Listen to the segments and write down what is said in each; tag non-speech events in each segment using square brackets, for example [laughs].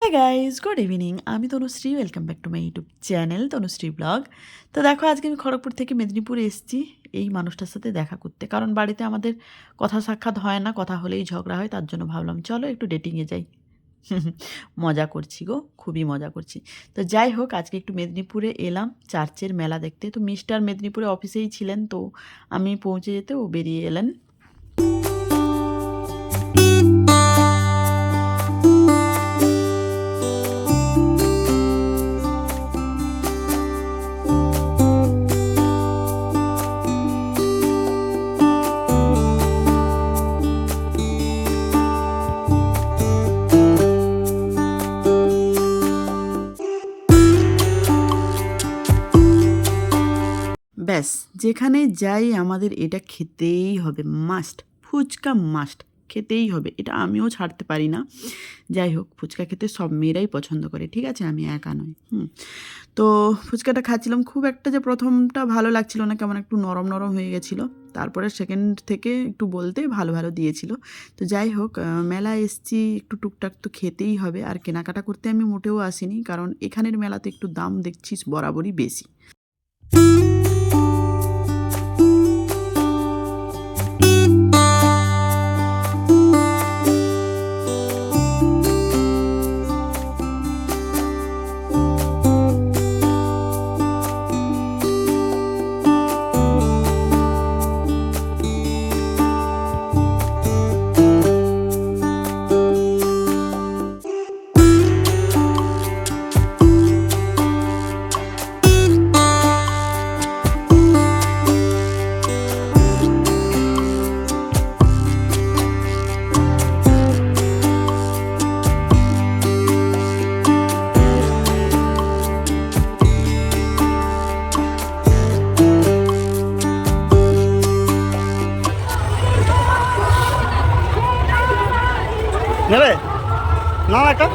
হ্যাঁ guys good evening আমি Tanushree welcome back to my YouTube channel Tanushree vlog তো দেখো, আজকে আমি খড়গপুর থেকে মেদিনীপুর এসেছি, এই মানুষটার সাথে দেখা করতে। কারণ বাড়িতে আমাদের কথা সাক্ষাৎ হয় না, কথা হলেই ঝগড়া হয়, তার জন্য ভাবলাম, চলো একটু ডেটিংয়ে যাই। [laughs] মজা করছি গো, খুবই মজা করছি। তো যাই হোক, আজকে একটু মেদিনীপুরে এলাম চার্চের মেলা দেখতে। তো মিস্টার মেদিনীপুরে অফিসেই ছিলেন, তো আমি পৌঁছে যেতে ও বেরিয়ে এলেন। যেখানে যাই আমাদের এটা খেতেই হবে মাস্ট ফুচকা মাস্ট খেতেই হবে। এটা আমিও ছাড়তে পারি না। যাই হোক, ফুচকা খেতে সব মেয়েরাই পছন্দ করে, ঠিক আছে? আমি একা নয় হুম। তো ফুচকাটা খাচ্ছিলাম, খুব একটা যে প্রথমটা ভালো লাগছিল না, কেমন একটু নরম নরম হয়ে গেছিল। তারপরে সেকেন্ড থেকে একটু বলতে ভালো ভালো দিয়েছিল। তো যাই হোক মেলায় এসছি, একটু টুকটাক তো খেতেই হবে। আর কেনাকাটা করতে আমি মোটেও আসিনি, কারণ এখানের মেলাতে একটু দাম দেখছিস বরাবরই বেশি। নেবে না একটা।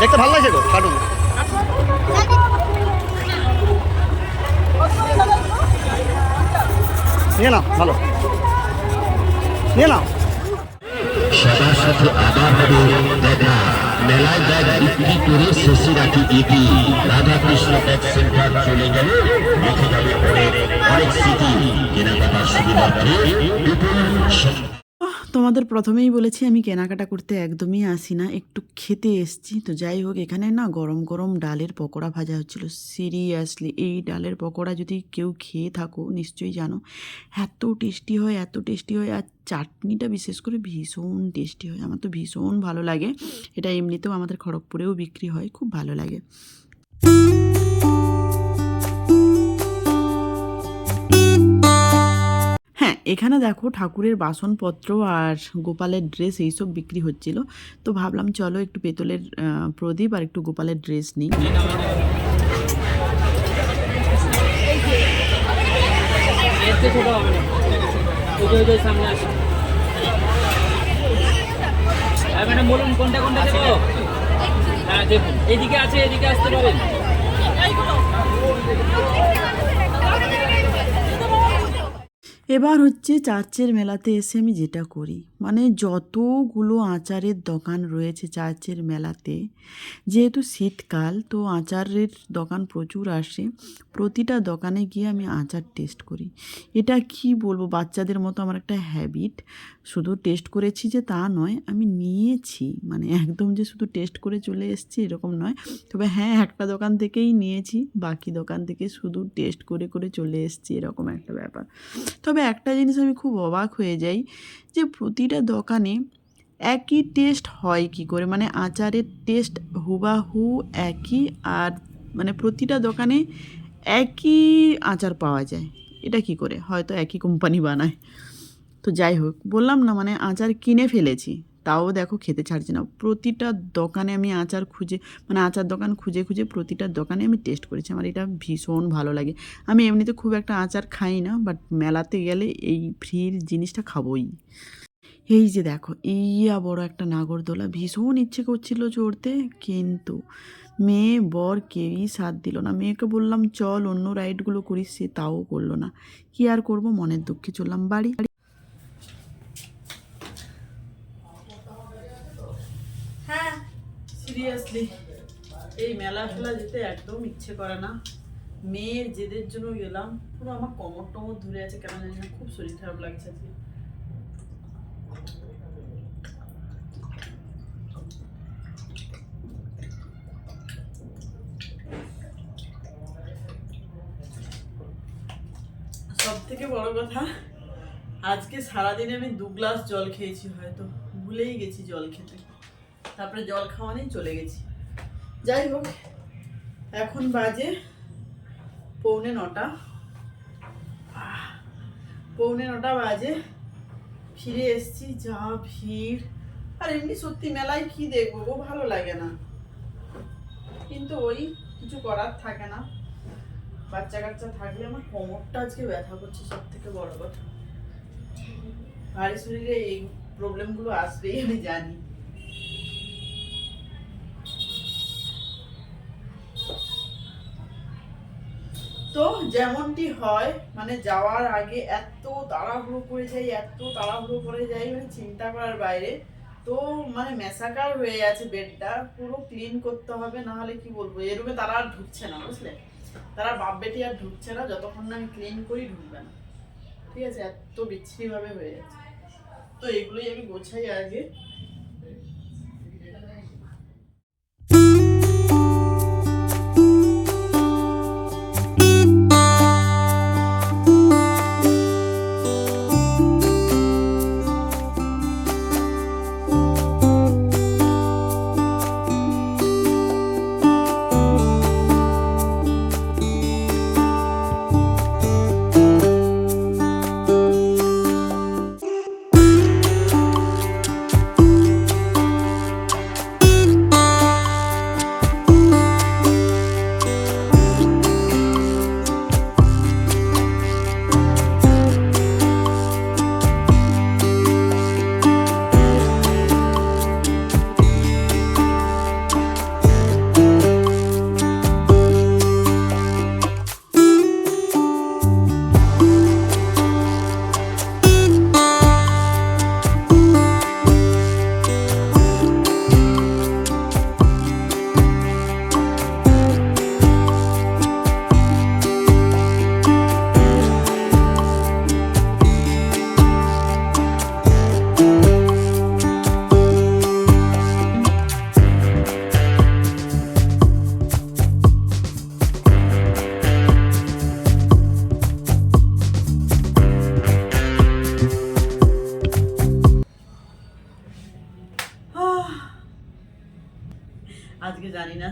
দেখতে ভালো লাগছে তো কার্টুন নিয়ে নাও ভালো। নিয়ে নাও। সবার সাথে আবার হবে দেখা মেলায় বিক্রি করে শেষে রাখি ইতি। রাধাকৃষ্ণ সেন্টার চলে গেলে যাবে অনেক অনেক স্মৃতি কেনাকাটার সম- আহ, তোমাদের প্রথমেই বলেছি, আমি কেনাকাটা করতে একদমই আসি না, একটু খেতে এসছি। তো যাই হোক, এখানে না গরম গরম ডালের পকোড়া ভাজা হচ্ছিল। সিরিয়াসলি, এই ডালের পকোড়া যদি কেউ খেয়ে থাকো, নিশ্চয়ই জানো, এত টেস্টি হয়, এত টেস্টি হয়, আর চাটনিটা বিশেষ করে ভীষণ টেস্টি হয়। আমার তো ভীষণ ভালো লাগে। এটা এমনিতেও আমাদের খড়গপুরেও বিক্রি হয়, খুব ভালো লাগে। হ্যাঁ এখানে দেখো ঠাকুরের বাসনপত্র আর গোপালের ড্রেস এইসব বিক্রি হচ্ছিল। তো ভাবলাম চলো একটু পেতলের প্রদীপ আর একটু গোপালের ড্রেস নিই। বলুন কোনটা কোনটা দেখুন এদিকে আছে, এদিকে আসতে পারেন। এবার হচ্ছে চার্চের মেলাতে এসে আমি যেটা করি মানে যতগুলো আচারের দোকান রয়েছে চার্চের মেলাতে, যেহেতু শীতকাল তো আচারের দোকান প্রচুর আসে, প্রতিটা দোকানে গিয়ে আমি আচার টেস্ট করি। এটা কি বলব, বাচ্চাদের মতো আমার একটা হ্যাবিট শুধু টেস্ট করেছি যে তা নয়, আমি নিয়েছি মানে একদম যে শুধু টেস্ট করে চলে এসেছি এরকম নয়, তবে হ্যাঁ একটা দোকান থেকেই নিয়েছি, বাকি দোকান থেকে শুধু টেস্ট করে করে চলে এসেছি, এরকম একটা ব্যাপার। তবে একটা জিনিস আমি খুব অবাক হয়ে যাই যে প্রতিটা দোকানে একই টেস্ট হয় কি করে? মানে আচারের টেস্ট হুবাহু একই আর মানে প্রতিটা দোকানে একই আচার পাওয়া যায়। এটা কি করে? হয়তো একই কোম্পানি বানায়। তো যাই হোক, বললাম না মানে আচার কিনে ফেলেছি। তাও দেখো খেতে ছাড়ছে না। প্রতিটা দোকানে আমি আচার খুঁজে মানে আচার দোকান খুঁজে খুঁজে প্রতিটা দোকানে আমি টেস্ট করেছি। আমার এটা ভীষণ ভালো লাগে। আমি এমনিতে খুব একটা আচার খাই না বাট মেলাতে গেলে এই ফ্রির জিনিসটা খাবোই। এই যে দেখো, ইয়া বড় একটা নাগরদোলা। ভীষণ ইচ্ছে করছিল চড়তে, কিন্তু মেয়ে বর কেউই সাথ দিল না। মেয়েকে বললাম, চল অন্য রাইডগুলো করিস। সে তাও করল না। কি আর করব? মনের দুঃখে চললাম বাড়ি। সিরিয়াসলি এই মেলা ফেলা যেতে একদম ইচ্ছে করে না। মেয়ের জেদের জন্য গেলাম, পুরো আমার কমর টমর ধরে আছে, কেন জানি না, খুব শরীর খারাপ লাগছে আজকে। সব থেকে বড় কথা, আজকে সারাদিনে আমি দু গ্লাস জল খেয়েছি হয়তো, ভুলেই গেছি জল খেতে। তারপরে জল খাওয়া নিয়ে চলে গেছি। যাই হোক, এখন বাজে পৌনে নটা। পৌনে নটা বাজে। ফিরে এসছি, যা ভিড়। আর এমনি সত্যি মেলায় কি দেখব গো, ভালো লাগে না। কিন্তু ওই কিছু করার থাকে না। বাচ্চা কাচ্চা থাকলে আমার কোমরটা আজকে ব্যথা করছে সব থেকে বড় কথা। ভারী শরীরে এই প্রবলেমগুলো আসবেই, আমি জানি। তো যেমনটি হয় মানে যাওয়ার আগে এত তাড়াহুড়ো করে যাই, এত তাড়াহুড়ো করে যাই মানে চিন্তা করার বাইরে। তো মানে মেসাকার হয়ে আছে বেডটা, পুরো ক্লিন করতে হবে না হলে কি বলব? এ তারা আর ঢুকছে না, বুঝলে? তারা বাপ বেটি আর ঢুকছে না, যতক্ষণ না আমি ক্লিন করি ঢুকবে না। ঠিক আছে? এত বিচ্ছিরিভাবে হয়ে যাচ্ছে তো এগুলোই আমি গোছাই আগে।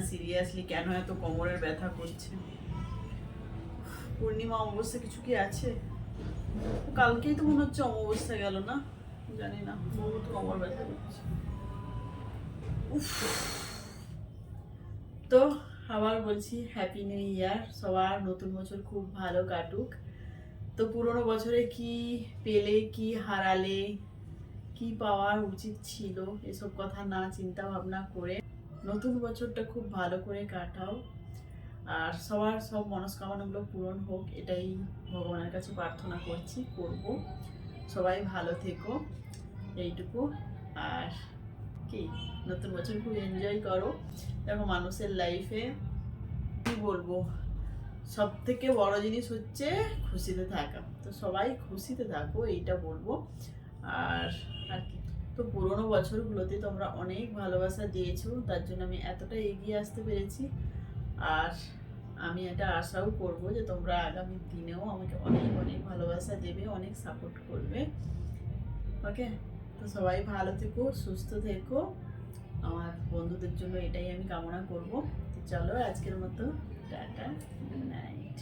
সিরিয়াসলি কেন এত কোমরের ব্যথা করছে? পূর্ণিমা, অমাবস্যা কিছু কি আছে? কালকেই তো মনে হচ্ছে অমাবস্যা গেল না? জানি না, বহুত কোমর ব্যথা করছে। তো আবার বলছি হ্যাপি নিউ ইয়ার সবার। নতুন বছর খুব ভালো কাটুক। তো পুরোনো বছরে কি পেলে, কি হারালে, কি পাওয়া উচিত ছিল? এসব কথা না, চিন্তা ভাবনা করে নতুন বছরটা খুব ভালো করে কাটাও। আর সবার সব মনস্কামনাগুলো পূরণ হোক, এটাই ভগবানের কাছে প্রার্থনা করছি, করব। সবাই ভালো থেকো, এইটুকু। আর কি, নতুন বছর খুব এনজয় করো। দেখো মানুষের লাইফে কি বলব সব থেকে বড় জিনিস হচ্ছে খুশিতে থাকা। তো সবাই খুশিতে থাকো, এইটা বলব। আর আর কি? তো পুরোনো বছরগুলোতে তোমরা অনেক ভালোবাসা দিয়েছ, তার জন্য আমি এতটা এগিয়ে আসতে পেরেছি। আর আমি এটা আশাও করব যে তোমরা আগামী দিনেও আমাকে অনেক অনেক ভালোবাসা দেবে, অনেক সাপোর্ট করবে। ওকে তো সবাই ভালো থেকো, সুস্থ থেকো। আমার বন্ধুদের জন্য এটাই আমি কামনা করব। তো চলো আজকের মতো, টাটা গুড নাইট